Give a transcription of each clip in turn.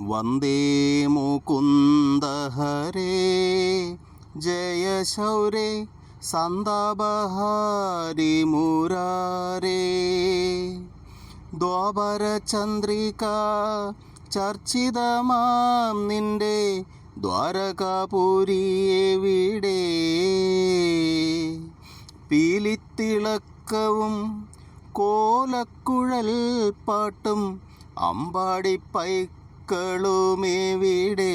വന്ദേ മുകുന്ദഹരേ. ജയ ശൗരേ സന്താപഹാരി മുരാരേ. ദ്വാപരചന്ദ്രിക ചർച്ചിതമാം നിന്റെ ദ്വാരകാപുരിയെവിടെ പീലിത്തിളക്കവും കോലക്കുഴൽ പാട്ടും അമ്പാടി പൈക്കളുമെവിടെ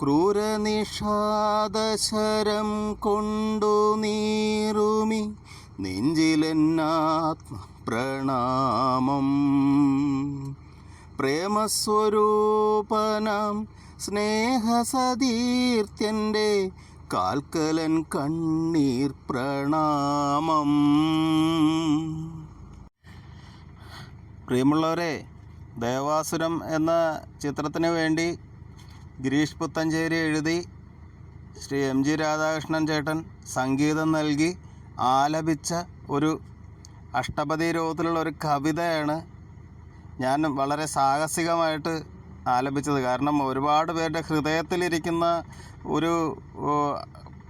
ക്രൂരനിഷാദശരം കൊണ്ടു നീറുമി നെഞ്ചിലെന്നാത്മ പ്രണാമം പ്രേമസ്വരൂപനാം സ്നേഹസതീർത്യന്റെ കാൽക്കലൻ കണ്ണീർ പ്രണാമം. പ്രിയമുള്ളവരെ ദേവാസുരം എന്ന ചിത്രത്തിന് വേണ്ടി ഗിരീഷ് പുത്തഞ്ചേരി എഴുതി ശ്രീ എം ജി രാധാകൃഷ്ണൻ ചേട്ടൻ സംഗീതം നൽകി ആലപിച്ച ഒരു അഷ്ടപതി രൂപത്തിലുള്ള ഒരു കവിതയാണ് ഞാൻ വളരെ സാഹസികമായിട്ട് ആലപിച്ചത്. കാരണം ഒരുപാട് പേരുടെ ഹൃദയത്തിലിരിക്കുന്ന ഒരു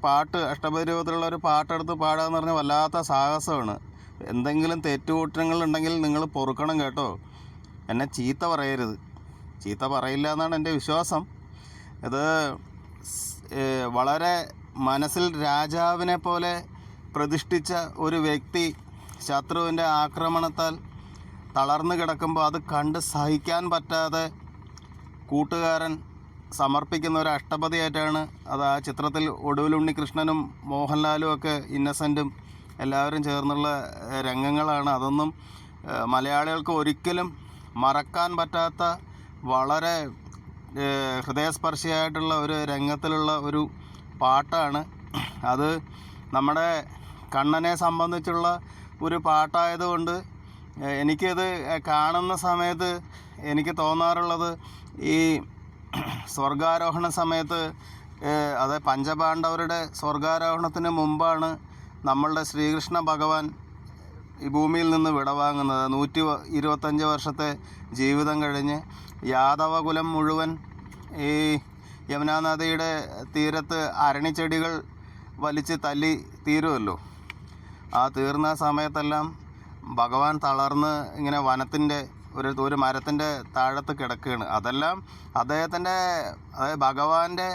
പാട്ട് അഷ്ടപതി രൂപത്തിലുള്ള ഒരു പാട്ടെടുത്ത് പാടുക എന്ന് പറഞ്ഞാൽ വല്ലാത്ത സാഹസമാണ്. എന്തെങ്കിലും തെറ്റുകുറ്റങ്ങളുണ്ടെങ്കിൽ നിങ്ങൾ പൊറുക്കണം കേട്ടോ. എന്നെ ചീത്ത പറയരുത്. ചീത്ത പറയില്ല എന്നാണ് എന്റെ വിശ്വാസം. ഇത് വളരെ മനസ്സിൽ രാജാവിനെ പോലെ പ്രതിഷ്ഠിച്ച ഒരു വ്യക്തി ശത്രുവിന്റെ ആക്രമണത്താൽ തളർന്നു കിടക്കുമ്പോൾ അത് കണ്ട് സഹിക്കാൻ പറ്റാതെ കൂട്ടുകാരൻ സമർപ്പിക്കുന്ന ഒരു അഷ്ടപതിയായിട്ടാണ് അത് ആ ചിത്രത്തിൽ ഒടുവിൽ ഉണ്ണികൃഷ്ണനും മോഹൻലാലും ഒക്കെ ഇന്നസെന്റും എല്ലാവരും ചേർന്നുള്ള രംഗങ്ങളാണ്. അതൊന്നും മലയാളികൾക്ക് ഒരിക്കലും മറക്കാൻ പറ്റാത്ത വളരെ ഹൃദയസ്പർശിയായിട്ടുള്ള ഒരു രംഗത്തിലുള്ള ഒരു പാട്ടാണ്. അത് നമ്മുടെ കണ്ണനെ സംബന്ധിച്ചുള്ള ഒരു പാട്ടായതുകൊണ്ട് എനിക്കത് കാണുന്ന സമയത്ത് എനിക്ക് തോന്നാറുള്ളത് ഈ സ്വർഗാരോഹണ സമയത്ത് അത് പഞ്ചപാണ്ഡവരുടെ സ്വർഗാരോഹണത്തിന് മുമ്പാണ് നമ്മളുടെ ശ്രീകൃഷ്ണ ഭഗവാൻ ഈ ഭൂമിയിൽ നിന്ന് വിടവാങ്ങുന്നത്. നൂറ്റി ഇരുപത്തഞ്ച് വർഷത്തെ ജീവിതം കഴിഞ്ഞ് യാദവകുലം മുഴുവൻ ഈ യമുനാ നദിയുടെ തീരത്ത് അരണിച്ചെടികൾ വലിച്ച് തല്ലി തീരുമല്ലോ ആ തീർന്ന സമയത്തെല്ലാം ഭഗവാൻ തളർന്ന് ഇങ്ങനെ വനത്തിന്റെ ഒരു ഒരു മരത്തിന്റെ താഴത്ത് കിടക്കുകയാണ്. അതെല്ലാം അദ്ദേഹത്തിന്റെ അതായത് ഭഗവാന്റെ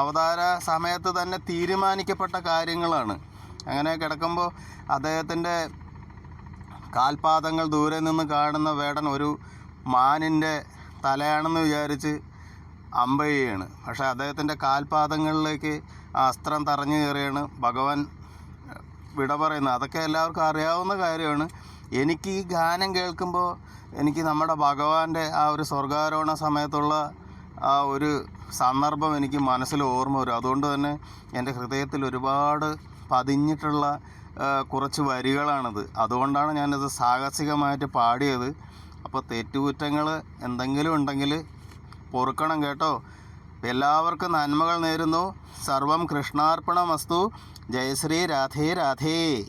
അവതാര സമയത്ത് തന്നെ തീരുമാനിക്കപ്പെട്ട കാര്യങ്ങളാണ്. അങ്ങനെ കിടക്കുമ്പോൾ അദ്ദേഹത്തിന്റെ കാൽപാദങ്ങൾ ദൂരെ നിന്ന് കാണുന്ന വേടൻ ഒരു മാനിന്റെ തലയാണെന്ന് വിചാരിച്ച് അമ്പയ്യാണ് പക്ഷേ അദ്ദേഹത്തിന്റെ കാൽപാദങ്ങളിലേക്ക് ആ അസ്ത്രം തറഞ്ഞു കയറിയാണ് ഭഗവാൻ വിട പറയുന്നത്. അതൊക്കെ എല്ലാവർക്കും അറിയാവുന്ന കാര്യമാണ്. എനിക്ക് ഈ ഗാനം കേൾക്കുമ്പോൾ എനിക്ക് നമ്മുടെ ഭഗവാന്റെ ആ ഒരു സ്വർഗാരോഹണ സമയത്തുള്ള ആ ഒരു സന്ദർഭം എനിക്ക് മനസ്സിൽ ഓർമ്മ വരും. അതുകൊണ്ട് തന്നെ എന്റെ ഹൃദയത്തിൽ ഒരുപാട് പതിഞ്ഞിട്ടുള്ള കുറച്ച് വരികളാണത്. അതുകൊണ്ടാണ് ഞാനത് സാഹസികമായിട്ട് പാടിയത്. അപ്പോൾ തെറ്റുകുറ്റങ്ങൾ എന്തെങ്കിലും ഉണ്ടെങ്കിൽ പൊറുക്കണം കേട്ടോ. എല്ലാവർക്കും നന്മകൾ നേരുന്നു. സർവം കൃഷ്ണാർപ്പണ വസ്തു ജയശ്രീ രാധേ രാധേ.